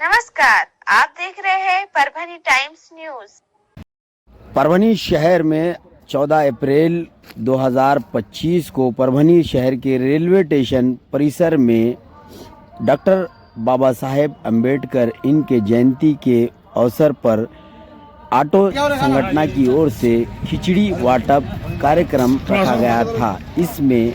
नमस्कार आप देख रहे हैं परभनी टाइम्स न्यूज़। परभनी शहर में 14 अप्रैल 2025 को परभनी शहर के रेलवे स्टेशन परिसर में डॉक्टर बाबा साहेब अंबेडकर इनके जयंती के अवसर पर ऑटो संगठना की ओर से खिचड़ी वाटप कार्यक्रम रखा गया था। इसमें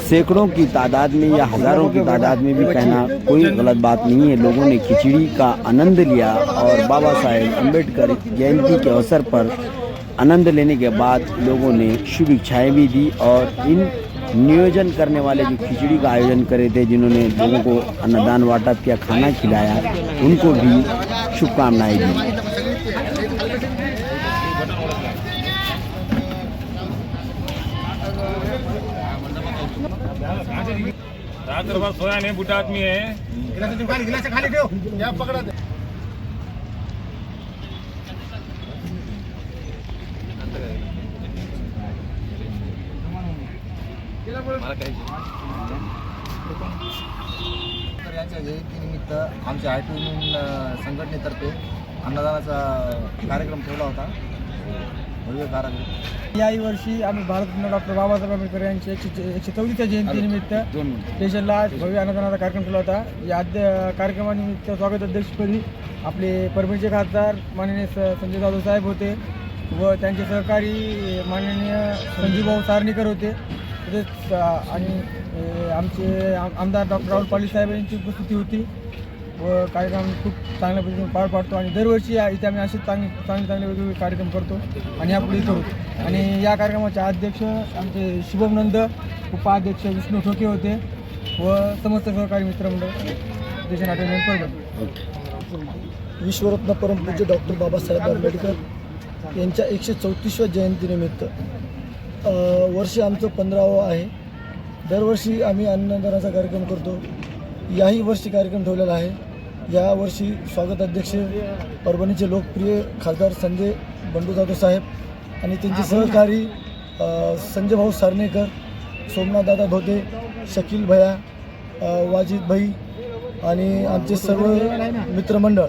सैकड़ों की तादाद में या हज़ारों की तादाद में भी कहना कोई गलत बात नहीं है। लोगों ने खिचड़ी का आनंद लिया और बाबा साहेब अंबेडकर जयंती के अवसर पर आनंद लेने के बाद लोगों ने शुभ इच्छाएँ भी दी और इन नियोजन करने वाले जो खिचड़ी का आयोजन करे थे, जिन्होंने लोगों को अन्नदान वाटप किया, खाना खिलाया, उनको भी शुभकामनाएँ दी। रात्रभर सोया नहीं बुढ़ा आदमी है तर यांच्या जयंतीनिमित्त आमच्या आय टी संघटनेतर्फे अन्नदानाचा कार्यक्रम ठेवला होता. भव्य कार्यक्रम याही वर्षी आम्ही भारतरत्न डॉक्टर बाबासाहेब आंबेडकर यांच्या एकशे एकशे चौथीच्या जयंतीनिमित्त स्टेशनला आज भव्य अन्नदानाचा कार्यक्रम ठेवला होता. या अध्य कार्यक्रमानिमित्त स्वागत अध्यक्षपदी आपले परभणीचे खासदार माननीय स संजय जाधव साहेब होते व त्यांचे सहकारी माननीय संजीवभाऊ सारणीकर होते. तसेच अ, आणि अ, आमचे आम- आमदार डॉक्टर राहुल पाटील साहेब यांची उपस्थिती होती. व कार्यक्रम खूप चांगल्या पद्धतीने पार पाडतो आणि दरवर्षी या- इथे आम्ही असे चांगले चांगले चांगले वेगवेगळे कार्यक्रम करतो आणि यापुढे करू आणि या कार्यक्रमाचे अध्यक्ष आमचे शुभम नंद उपाध्यक्ष विष्णू ठोके होते व समस्त सहकारी मित्रमंडळ देशात आठवण विश्वरत्न परमपूज्य डॉक्टर बाबासाहेब आंबेडकर यांच्या एकशे चौतीसव्या जयंतीनिमित्त वर्ष आमचं पंधरावं आहे. दरवर्षी आम्ही अन्नदानाचा कार्यक्रम करतो. याही वर्षी कार्यक्रम ठेवलेला आहे. यावर्षी स्वागत अध्यक्ष परभणीचे लोकप्रिय खासदार संजय बंडू जाधव साहेब आणि त्यांचे सहकारी संजय भाऊ सारनेकर सोमनाथदादा धोते शकील भया वाजिद भाई आणि आमचे सर्व मित्रमंडळ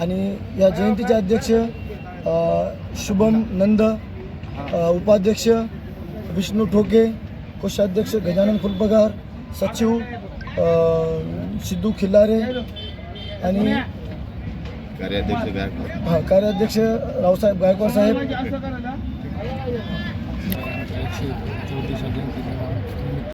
आणि या जयंतीचे अध्यक्ष शुभम नंद उपाध्यक्ष विष्णू ठोके कोषाध्यक्ष गजानन फुलपगार सचिव सिद्धू खिल्लारे आणि हा कार्याध्यक्ष रावसाहेब गायकवाड साहेब.